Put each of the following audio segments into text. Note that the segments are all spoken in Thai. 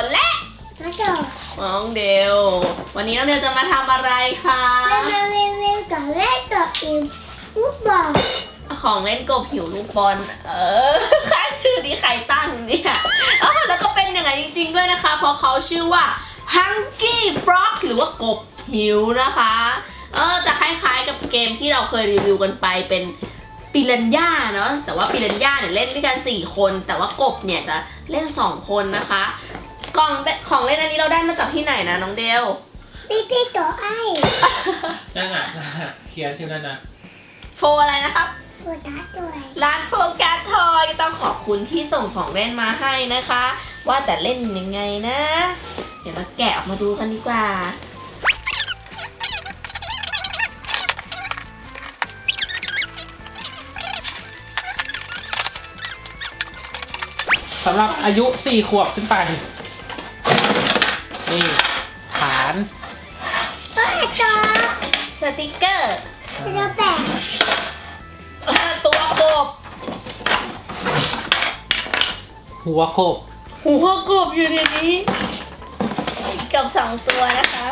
นและแล้วก็น้องเดววันนี้น้องเดวจะมาทำอะไรคะเรามารีวิวกับเล่นตัวอิมลูกบอลของเล่นกบหิวลูกบอล เออค่าชื่อนี้ใครตั้งเนี่ยเออแล้วก็เป็นอย่างนั้นจริง ๆ ด้วยนะคะ เพราะเขาชื่อว่า Hungry Frog หรือว่ากบหิวนะคะ เออ จะคล้ายๆกับเกมที่เราเคยรีวิวกันไปเป็นปิรันย่าเนาะ แต่ว่าปิรันย่าเนี่ยเล่นด้วยกัน 4 คน แต่ว่ากบเนี่ยจะเล่น 2 คนนะคะ กล่องของเล่นอันนี้เราได้มาจากที่ไหนนะน้องเดล พี่พี่ตัวไอ้นั่นอะนั่นอะเขียนที่นั่นอะโฟอะไรนะครับ ตัวทัดด้วยร้านโฟกัสทอยต้องขอบคุณที่ส่งของเล่นมาให้นะคะ ว่าแต่เล่นยังไงนะ เดี๋ยวมาแกะออกมาดูกันดีกว่า สำหรับอายุสี่ขวบขึ้นไป นี่ฐานก็ตัวสติกเกอร์ตัวแปะเอ่อตัวกบหัวโขบหัวกบอยู่ในนี้กับสองตัวนะคะ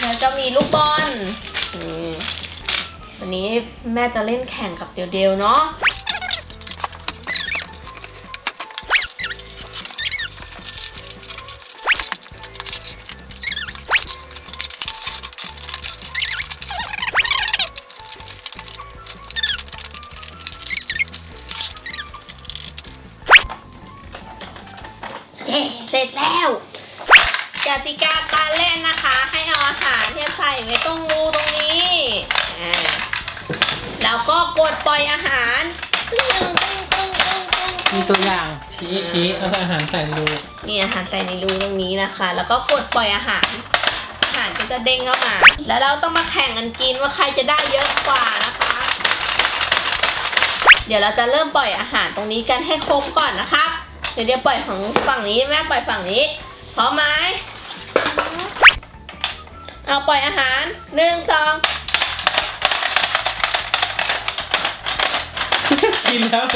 แล้วก็มีลูกบอลอืมวันนี้แม่จะเล่นแข่งกับเดวๆเนาะ ติกาการเล่นนะคะ ให้เอาอาหารที่ใส่ไว้ตรงรูตรงนี้อ่าแล้วก็กดปล่อยอาหารตึ้งตึ้งตึ้งตึ้งตึ้งมีตัวอย่างชี้ชี้เอาอาหารใส่รูนี่อาหารใส่ในรูตรงนี้นะคะ แล้วก็กดปล่อยอาหาร อาหารก็จะเด้งเข้ามา แล้วเราต้องมาแข่งกันกินว่าใครจะได้เยอะกว่านะคะ เดี๋ยวเราจะเริ่มปล่อยอาหารตรงนี้กันให้ครบก่อนนะคะเดี๋ยวเดี๋ยวปล่อยของฝั่งนี้แม่ปล่อยฝั่งนี้พร้อมไหม เอาปล่อยอาหารหนึ่งสองกินแล้ว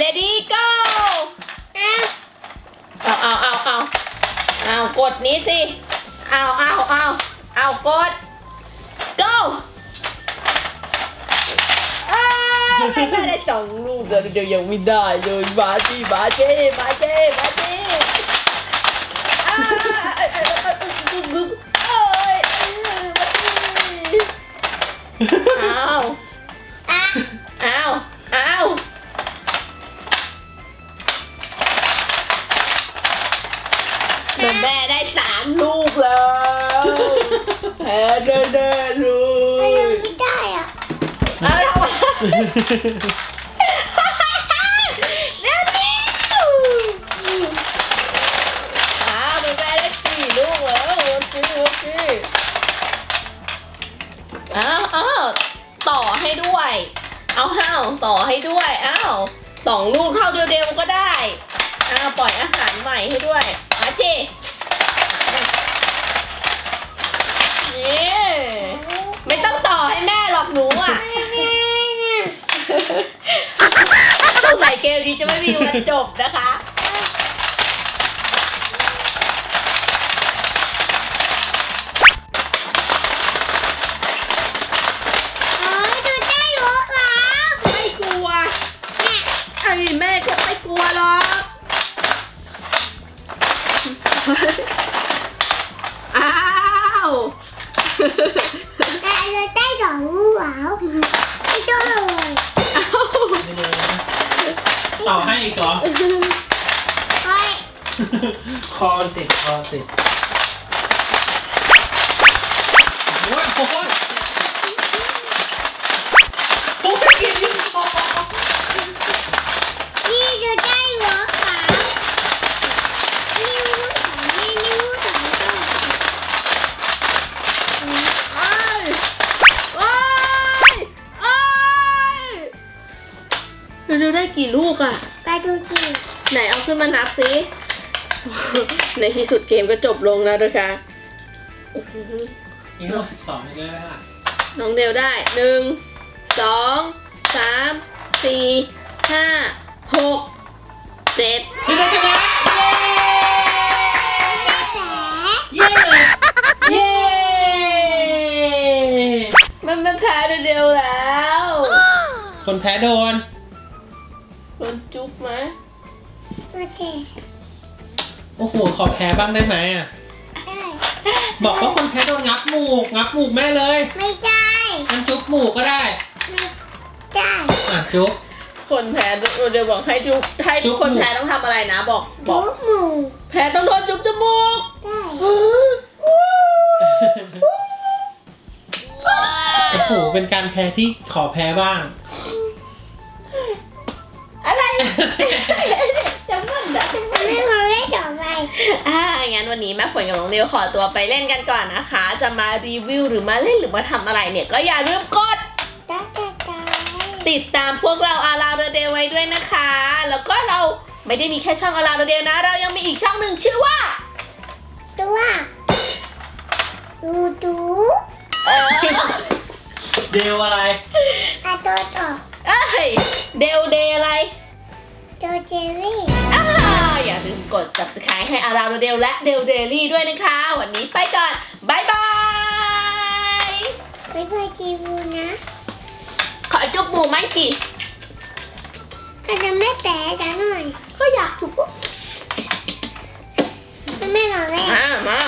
ready go เอาเอาเอาเอาเอากดนี้สิ เอาเอาเอาเอากด go อ้าวไม่ไม่ได้สองลูกเดี๋ยวเดี๋ยวยังไม่ได้เลยบาจีบาเจบาเจบาเจอ้าวเอ้ยเอ้ยเอ้ยเอ้ย อ้าวอะอ้าวอ้าวเดินแม่ได้สามลูกแล้วแพ้เดินเดินเลไม่ยไม่ได้อะ เอาทำไมเร็วเร็วอ้าวเดินแม่ได้สี่ลูกแล้วโอเคโอเค อ้าวอ้าวต่อให้ด้วย เอาห้าวต่อให้ด้วย อ้าวสองลูกเท่าเดียวๆก็ได้ อ้าวปล่อยอาหารใหม่ให้ด้วยมาเจนี่ไม่ต้องต่อให้แม่หรอกหนูอะสงสัยเกมนี้จะไม่มีวันจบนะคะ อ้าวแต่เราได้สองลูกแล้วไม่ต้องเลยอ้าวนี่เลยนะต่อให้อีกเหรอ เฮ้ย คอติดคอติดโเดี๋ยวๆได้กี่ลูกอะไปดูจริงไหนเอาขึ้นมานับสิในที่สุดเกมก็จบลงแล้วนะคะอื้อหืออีกรอบสิบสองนี่เลยอะน้องเดวได้หนึ่งสองสามสี่ห้าหกเจ็ดพี่จะชนะแผลเย้เย้มันไม่แพ้เดียวๆแล้ว คนแพ้โดน โดนจุ๊บไหมโอเคโอ้โห ขอแพ้บ้างได้ไหมอะ ได้บอกว่าคนแพ้โดนงับหมูก งับหมูกแม่เลยไม่ได้มันจุ๊บหมูกก็ได้ ไม่ได้อะจุ๊บ คนแพ้เดี๋ยวบอกให้จุ๊บให้จุ๊ทุกบคนหมู่ แพ้ต้องทำอะไรนะ บอกบจุอกบหมูแพ้ต้องโดนจุ๊บจมูกได้โอ้โห เป็นการแพ้ที่ขอแพ้บ้าง อะไรจะมันไม่มาไม่ต่อไปอ่างั้นวันนี้แม่ฝนกับน้องเดียวขอตัวไปเล่นกันก่อนนะคะ จะมารีวิวหรือมาเล่นหรือมาทำอะไรเนี่ยก็อย่าลืมกดได้ได้ได้ติดตามพวกเราอาราเดเดไว้ด้วยนะคะ แล้วก็เราไม่ได้มีแค่ช่องอาราเดเดนะ เรายังมีอีกช่องหนึ่งชื่อว่า ตัวดูดูเออเดวอะไรอะตัวต่อ เอ้ยเดลเดอะไร ตัวเจอรี่อ่าอย่าลืมกด subscribe ให้อาราเดลและเดลเดลี่ด้วยนะคะ วันนี้ไปก่อนบายบายไม่เพื่อจีบูนะ ขอจุ๊บหมูมันกี่ก็จะไม่แปะกันหน่อย ก็อยากจุ๊บไม่มาแม่มามา